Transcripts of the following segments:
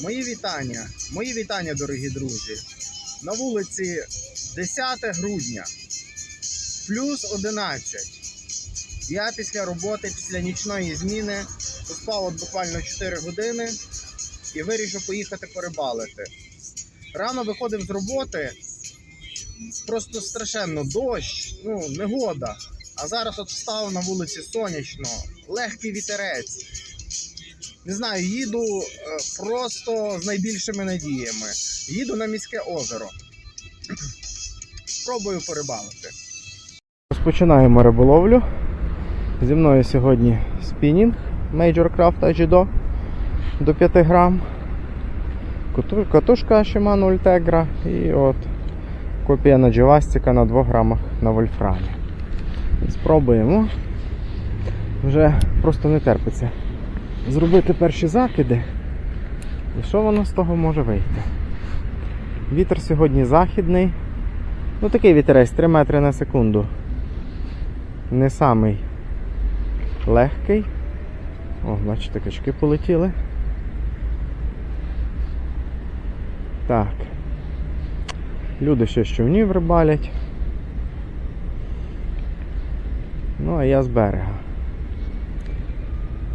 Мої вітання, мої вітання, дорогі друзі. На вулиці 10 грудня, плюс 11. Я після роботи, після нічної зміни поспав от буквально 4 години і вирішив поїхати порибалити. Рано виходив з роботи, просто страшенно дощ, ну, негода. А зараз от встав на вулиці сонячно, легкий вітерець. Не знаю, їду е, просто з найбільшими надіями. Їду на міське озеро. Спробую порибалити. Розпочинаємо риболовлю. Зі мною сьогодні спінінг Major Craft Ajido до 5 грам. Катушка Shimano Ultegra і от копія надживастика на 2 грамах на вольфрамі. Спробуємо. Вже просто не терпиться зробити перші закиди. І що воно з того може вийти? Вітер сьогодні західний. Ну такий вітерець 3 метри на секунду. Не самий легкий. О, бачите, качки полетіли. Так. Люди ще з човнів рибалять. Ну, а я з берега.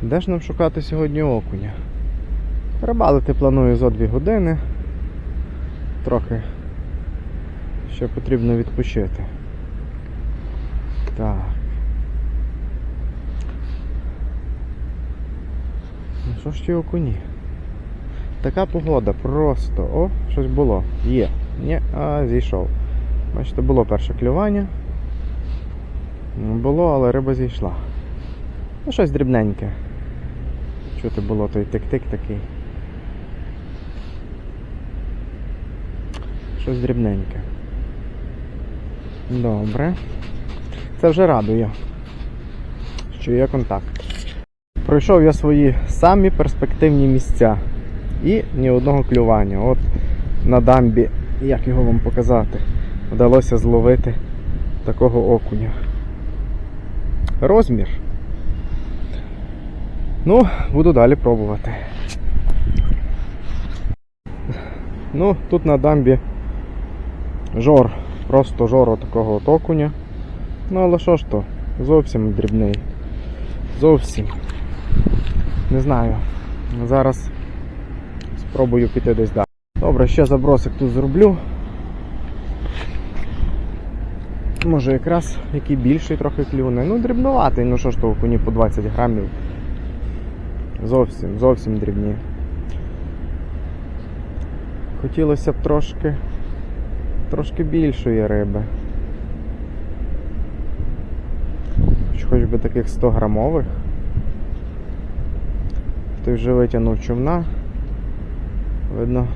Де ж нам шукати сьогодні окуня? Рибалити планую за 2 години. Трохи ще потрібно відпочити. Так. Ну що ж ті окуні? Така погода, просто. О, щось було. Є. Ні, а зійшов. Бачите, було перше клювання. Було, але риба зійшла. Ну, щось дрібненьке. Чути було той тик-тик такий. Щось дрібненьке. Добре. Це вже радує, що є контакт. Пройшов я свої самі перспективні місця. І ні одного клювання. От на дамбі, як його вам показати, вдалося зловити такого окуня. Розмір. Ну, буду далі пробувати. Ну, тут на дамбі жор, просто жор такого от окуня. Ну, але що ж то, зовсім дрібний. Зовсім. Не знаю. Зараз спробую піти десь далі. Добре, ще забросик тут зроблю. Може якраз який більший трохи клюне. Ну, дрібнуватий, ну що ж то окуні по 20 грамів. Зовсім, зовсім дрібні. Хотілося б трошки, трошки більшої риби. Хоч- би таких 100 грамових. Той вже витягнув човна. Видно,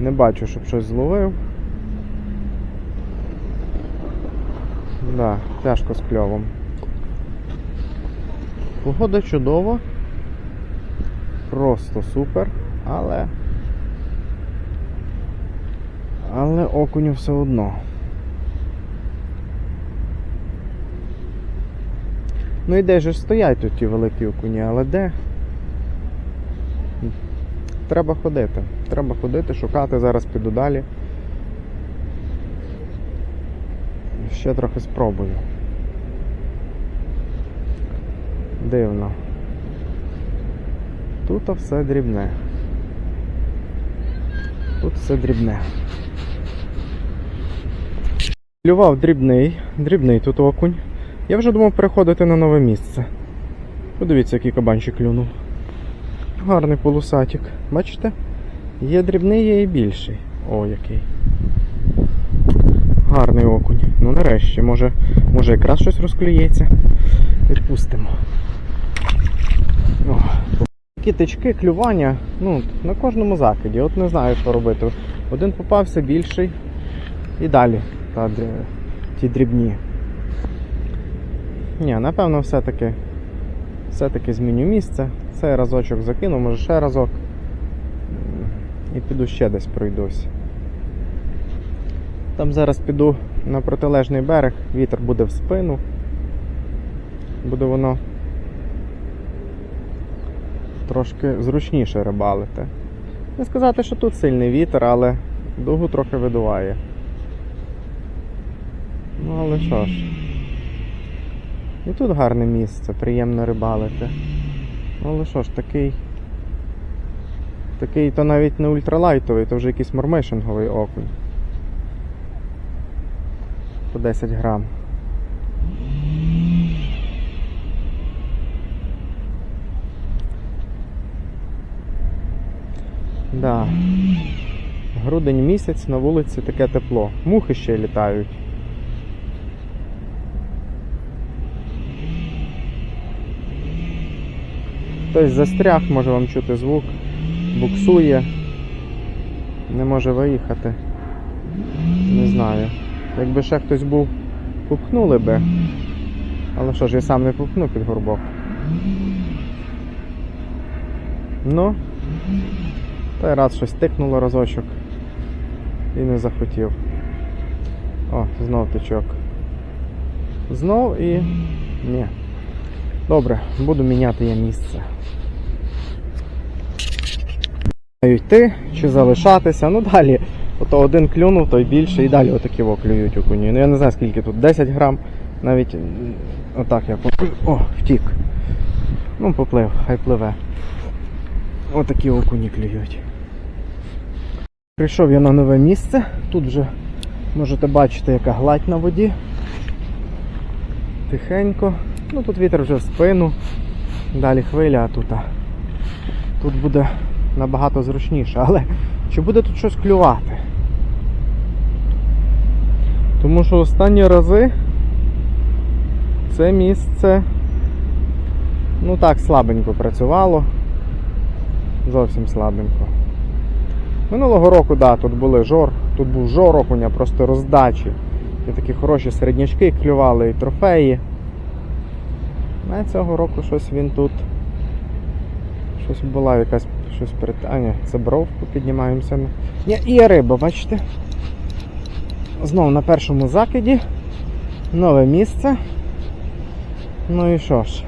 не бачу, щоб щось зловив. Да, тяжко з кльовом. Погода чудова. Просто супер, але. Але окуню все одно. Ну і де ж стоять тут ті великі окуні, але де? Треба ходити. Треба ходити, шукати, зараз піду далі. Ще трохи спробую. Дивно. Тут все дрібне. Тут все дрібне. Клював дрібний, дрібний тут окунь. Я вже думав переходити на нове місце. Подивіться, який кабанчик клюнув. Гарний полусатик. Бачите? Є дрібний, є і більший. О, який. Гарний окунь. Ну нарешті, може, може якраз щось розклюється. Відпустимо. О, такі тички, клювання, ну, на кожному закиді. От не знаю, що робити. Один попався більший і далі та, ті дрібні. Ні, напевно, все-таки все-таки зміню місце. Цей разочок закину, може ще разок. І піду ще десь пройдусь. Там зараз піду на протилежний берег, вітер буде в спину. Буде воно трошки зручніше рибалити. Не сказати, що тут сильний вітер, але дугу трохи видуває. Ну, але що ж. І тут гарне місце, приємно рибалити. Ну, але що ж, такий. Такий то навіть не ультралайтовий, то вже якийсь мормишинговий окунь. По 10 грам. Да. Грудень місяць на вулиці таке тепло. Мухи ще літають. Хтось застряг, може вам чути звук, буксує, не може виїхати. Не знаю. Якби ще хтось був, пупхнули би. Але що ж, я сам не пупхну під горбок. Ну, той раз щось тикнуло разочок і не захотів. О, знов тичок. Знов і. Ні. Добре, буду міняти я місце. Йти чи залишатися. Ну далі. Ото один клюнув, той більше і далі отакі клюють окуні. Ну я не знаю скільки тут, 10 грам. Навіть отак я поплив. О, втік. Ну, поплив, хай пливе. Отакі окуні клюють. Прийшов я на нове місце. Тут вже можете бачити, яка гладь на воді. Тихенько. Ну тут вітер вже в спину. Далі хвиля, а тут. Тут буде набагато зручніше. Але чи буде тут щось клювати? Тому що останні рази це місце ну так слабенько працювало. Зовсім слабенько. Минулого року, да, тут були жор, тут був жор окуня, просто роздачі. І такі хороші середнячки клювали і трофеї. А цього року щось він тут. Щось була якась щось перед. А, ні, це бровку піднімаємося. Є, є риба, бачите? Знову на першому закиді. Нове місце. Ну і що ж?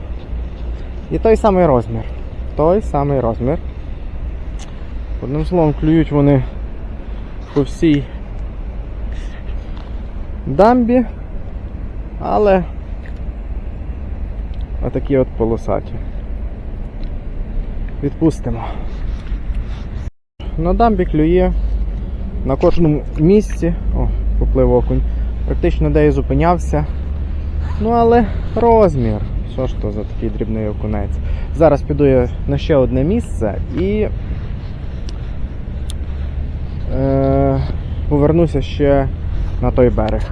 І той самий розмір. Той самий розмір. Одним словом, клюють вони по всій дамбі, але отакі от полосаті. Відпустимо. На дамбі клює на кожному місці. О, поплив окунь. Практично де і зупинявся. Ну, але розмір. Що ж то за такий дрібний окунець? Зараз піду я на ще одне місце і повернуся ще на той берег.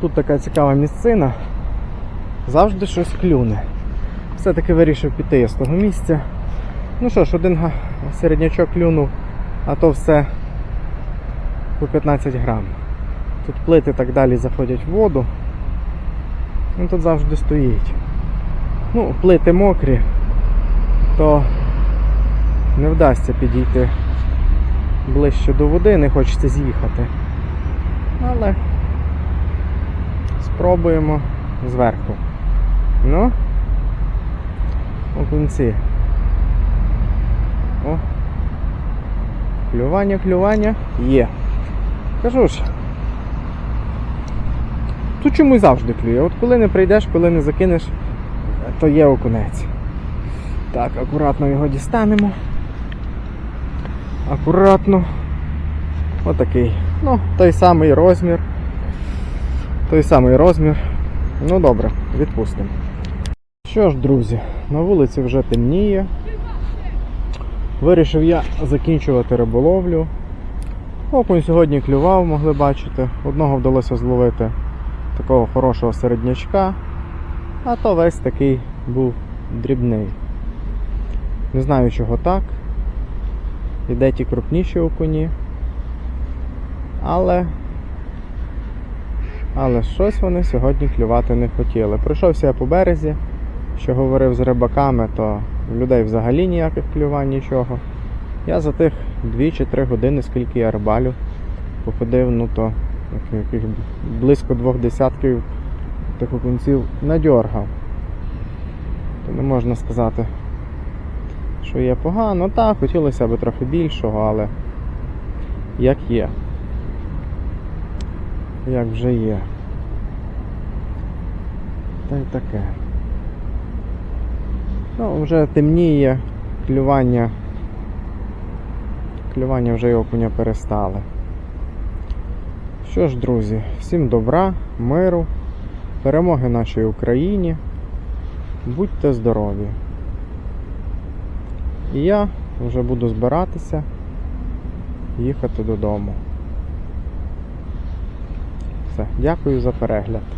Тут така цікава місцина. Завжди щось клюне. Все-таки вирішив піти я з того місця. Ну що ж, один середнячок клюнув, а то все по 15 грам. Тут плити так далі заходять в воду. Він тут завжди стоїть. Ну, плити мокрі, то не вдасться підійти ближче до води, не хочеться з'їхати. Але спробуємо зверху. Ну, окунці. О. Клювання, клювання є. Кажу ж. Тут чомусь завжди клює. От коли не прийдеш, коли не закинеш, то є окунець. Так, акуратно його дістанемо. Акуратно. Отакий. Ну, той самий розмір. Той самий розмір. Ну добре, відпустимо. Що ж, друзі, на вулиці вже темніє. Вирішив я закінчувати риболовлю. Окунь сьогодні клював, могли бачити. Одного вдалося зловити такого хорошого середнячка, а то весь такий був дрібний. Не знаю, чого так. І де ті крупніші окуні. Але. Але щось вони сьогодні клювати не хотіли. Пройшовся я по березі, що говорив з рибаками, то в людей взагалі ніяких клювань, нічого. Я за тих 2 чи 3 години, скільки я рибалю, походив, ну то близько двох десятків тих окунців надьоргав. То не можна сказати, що є погано. Так, хотілося б трохи більшого, але як є. Як вже є. Та й таке. Ну, вже темніє, клювання. Клювання вже й окуня перестали. Що ж, друзі, всім добра, миру, перемоги нашій Україні. Будьте здорові. І я вже буду збиратися їхати додому. Все, дякую за перегляд.